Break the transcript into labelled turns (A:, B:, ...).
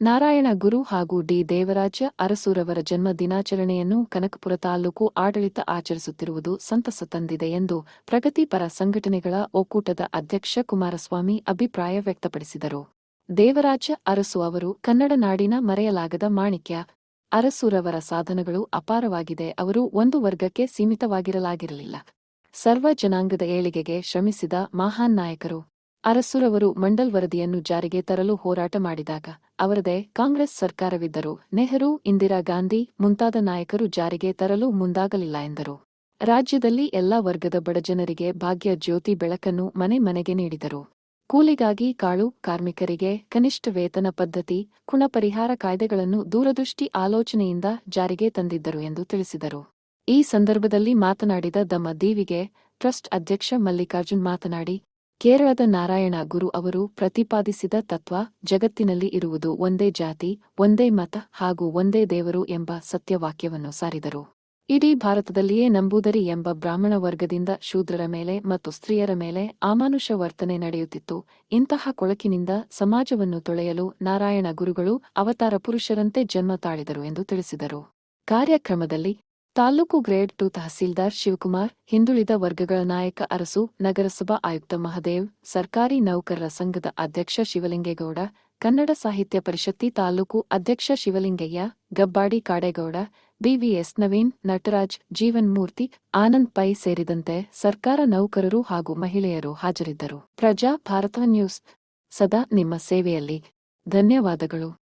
A: ನಾರಾಯಣ ಗುರು ಹಾಗೂ ಡಿ. ದೇವರಾಜ ಅರಸೂರವರ ಜನ್ಮ ದಿನಾಚರಣೆಯನ್ನು ಕನಕಪುರ ತಾಲೂಕು ಆಡಳಿತ ಆಚರಿಸುತ್ತಿರುವುದು ಸಂತಸ ತಂದಿದೆ ಎಂದು ಪ್ರಗತಿಪರ ಸಂಘಟನೆಗಳ ಒಕ್ಕೂಟದ ಅಧ್ಯಕ್ಷ ಕುಮಾರಸ್ವಾಮಿ ಅಭಿಪ್ರಾಯ ವ್ಯಕ್ತಪಡಿಸಿದರು. ದೇವರಾಜ ಅರಸು ಅವರು ಕನ್ನಡ ನಾಡಿನ ಮರೆಯಲಾಗದ ಮಾಣಿಕ್ಯ. ಅರಸೂರವರ ಸಾಧನಗಳು ಅಪಾರವಾಗಿದೆ, ಅವರು ಒಂದು ವರ್ಗಕ್ಕೆ ಸೀಮಿತವಾಗಿರಲಾಗಿರಲಿಲ್ಲ. ಸರ್ವ ಜನಾಂಗದ ಏಳಿಗೆಗೆ ಶ್ರಮಿಸಿದ ಮಹಾನ್ ನಾಯಕರು. ಅರಸುರವರು ಮಂಡಲ್ ವರದಿಯನ್ನು ಜಾರಿಗೆ ತರಲು ಹೋರಾಟ ಮಾಡಿದಾಗ ಅವರದೇ ಕಾಂಗ್ರೆಸ್ ಸರ್ಕಾರವಿದ್ದರೂ ನೆಹರು, ಇಂದಿರಾ ಗಾಂಧಿ ಮುಂತಾದ ನಾಯಕರು ಜಾರಿಗೆ ತರಲು ಮುಂದಾಗಲಿಲ್ಲ ಎಂದರು. ರಾಜ್ಯದಲ್ಲಿ ಎಲ್ಲಾ ವರ್ಗದ ಬಡಜನರಿಗೆ ಭಾಗ್ಯ ಜ್ಯೋತಿ ಬೆಳಕನ್ನು ಮನೆ ಮನೆಗೆ ನೀಡಿದರು. ಕೂಲಿಗಾಗಿ ಕಾಳು ಕಾರ್ಮಿಕರಿಗೆ ಕನಿಷ್ಠ ವೇತನ ಪದ್ಧತಿ, ಕುಣ ಪರಿಹಾರ ಕಾಯ್ದೆಗಳನ್ನು ದೂರದೃಷ್ಟಿ ಆಲೋಚನೆಯಿಂದ ಜಾರಿಗೆ ತಂದಿದ್ದರು ಎಂದು ತಿಳಿಸಿದರು. ಈ ಸಂದರ್ಭದಲ್ಲಿ ಮಾತನಾಡಿದ ದಮ್ಮ ದೀವಿಗೆ ಟ್ರಸ್ಟ್ ಅಧ್ಯಕ್ಷ ಮಲ್ಲಿಕಾರ್ಜುನ್ ಮಾತನಾಡಿ ಕೇರಳದ ನಾರಾಯಣ ಗುರು ಅವರು ಪ್ರತಿಪಾದಿಸಿದ ತತ್ವ ಜಗತ್ತಿನಲ್ಲಿ ಇರುವುದು ಒಂದೇ ಜಾತಿ, ಒಂದೇ ಮತ ಹಾಗೂ ಒಂದೇ ದೇವರು ಎಂಬ ಸತ್ಯವಾಕ್ಯವನ್ನು ಸಾರಿದರು. ಇಡೀ ಭಾರತದಲ್ಲಿಯೇ ನಂಬೂದರಿ ಎಂಬ ಬ್ರಾಹ್ಮಣ ವರ್ಗದಿಂದ ಶೂದ್ರರ ಮೇಲೆ ಮತ್ತು ಸ್ತ್ರೀಯರ ಮೇಲೆ ಅಮಾನುಷ ವರ್ತನೆ ನಡೆಯುತ್ತಿತ್ತು. ಇಂತಹ ಕೊಳಕಿನಿಂದ ಸಮಾಜವನ್ನು ತೊಳೆಯಲು ನಾರಾಯಣ ಗುರುಗಳು ಅವತಾರ ಪುರುಷರಂತೆ ಜನ್ಮ ತಾಳಿದರು ಎಂದು ತಿಳಿಸಿದರು. ಕಾರ್ಯಕ್ರಮದಲ್ಲಿ ತಾಲೂಕು ಗ್ರೇಡ್ ಟು ತಹಸೀಲ್ದಾರ್ ಶಿವಕುಮಾರ್, ಹಿಂದುಳಿದ ವರ್ಗಗಳ ನಾಯಕ ಅರಸು, ನಗರಸಭಾ ಆಯುಕ್ತ ಮಹದೇವ್, ಸರ್ಕಾರಿ ನೌಕರರ ಸಂಘದ ಅಧ್ಯಕ್ಷ ಶಿವಲಿಂಗೇಗೌಡ, ಕನ್ನಡ ಸಾಹಿತ್ಯ ಪರಿಷತ್ತಿ ತಾಲೂಕು ಅಧ್ಯಕ್ಷ ಶಿವಲಿಂಗಯ್ಯ, ಗಬ್ಬಾಡಿ ಕಾಡೇಗೌಡ, ಬಿವಿಎಸ್ ನವೀನ್, ನಟರಾಜ್ ಜೀವನ್ಮೂರ್ತಿ ಆನಂದ್ ಪೈ ಸೇರಿದಂತೆ ಸರ್ಕಾರ ನೌಕರರು ಹಾಗೂ ಮಹಿಳೆಯರು ಹಾಜರಿದ್ದರು. ಪ್ರಜಾ ಭಾರತ ನ್ಯೂಸ್, ಸದಾ ನಿಮ್ಮ ಸೇವೆಯಲ್ಲಿ. ಧನ್ಯವಾದಗಳು.